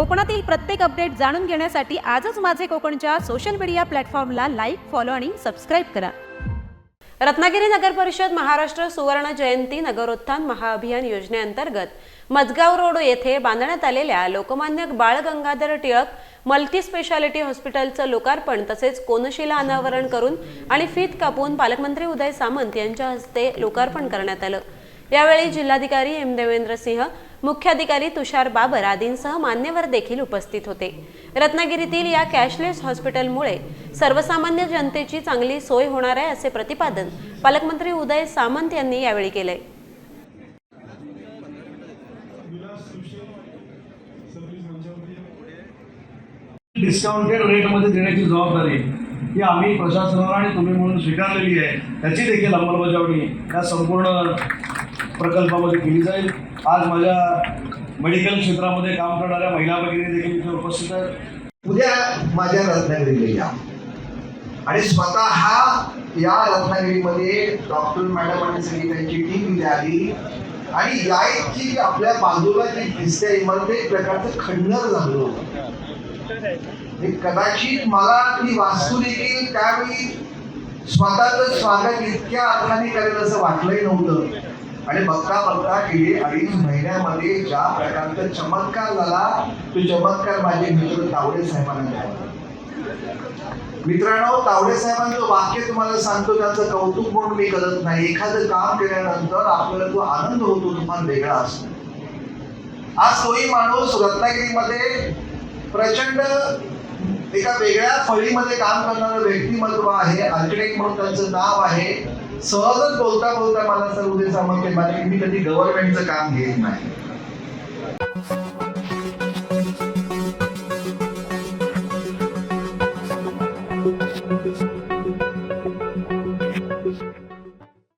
कोकणातील प्रत्येक अपडेट जाणून घेण्यासाठी आजच माझे कोकणच्या सोशल मीडिया प्लॅटफॉर्मला लाईक फॉलो आणि सबस्क्राईब करा. रत्नागिरी नगर परिषद महाराष्ट्र सुवर्ण जयंती नगरोत्थान महाअभियान योजनेअंतर्गत मजगाव रोड येथे बांधण्यात आलेल्या लोकमान्य बाळ गंगाधर टिळक मल्टी स्पेशालिटी हॉस्पिटलचं लोकार्पण तसेच कोनशिला अनावरण करून आणि फीत कापून पालकमंत्री उदय सामंत यांच्या हस्ते लोकार्पण करण्यात आलं. यावेळी जिल्हाधिकारी एम देवेंद्र सिंह मुख्याधिकारी तुषार बाबर आदींसह मान्यवर देखील उपस्थित होते. रत्नागिरीतील या कॅशलेस हॉस्पिटलमुळे सर्वसामान्य जनतेची चांगली सोय होणार आहे असे प्रतिपादन पालकमंत्री उदय सामंत यांनी यावेळी केले. डिस्काउंटेड रेटमध्ये देण्याची जबाबदारी ही आम्ही प्रशासनाला आणि तुम्ही म्हणून स्वीकारलेली आहे. त्याची देखील अंमलबजावणी या संपूर्ण प्रकल्पामध्ये केली जाईल. आज माझ्या मेडिकल क्षेत्रामध्ये काम करणाऱ्या महिला भगिनी देखील इथे उपस्थित आहेत. उद्या माझ्या रत्नागिरीला या. आणि स्वतः या रत्नागिरीमध्ये डॉक्टर मॅडम आणि सगळी त्यांची टीम मिळाली आली. आणि या इतकी आपल्या बाजूला जी दिसते इमारत एक प्रकारचं खंडर झालं होतं. हे कदाचित मला ती वास्तू देखील त्यावेळी स्वतःच स्वागत इतक्या अर्थाने करेल असं वाटलंही नव्हतं. आणि बघता बघता गेले अडीच महिन्यामध्ये ज्या प्रकारचा चमत्कार झाला तो चमत्कार माझे मित्र तावडे साहेबांना मिळाला. मित्रांनो तावडे साहेबांचं वाक्य तुम्हाला सांगतो त्याचं कौतुक म्हणून मी करत नाही. एखादं काम केल्यानंतर आपल्याला तो आनंद होतो तुम्हाला वेगळा असतो. आज तोही माणूस रत्नागिरीमध्ये प्रचंड एका वेगळ्या फळीमध्ये काम करणारं व्यक्तिमत्व आहे. आर्किटेक्ट म्हणून त्यांचं नाव आहे. सहजच बोलता बोलता मला सर उद्या सामंत माझे मी कधी गव्हर्नमेंटचं काम घेत नाही.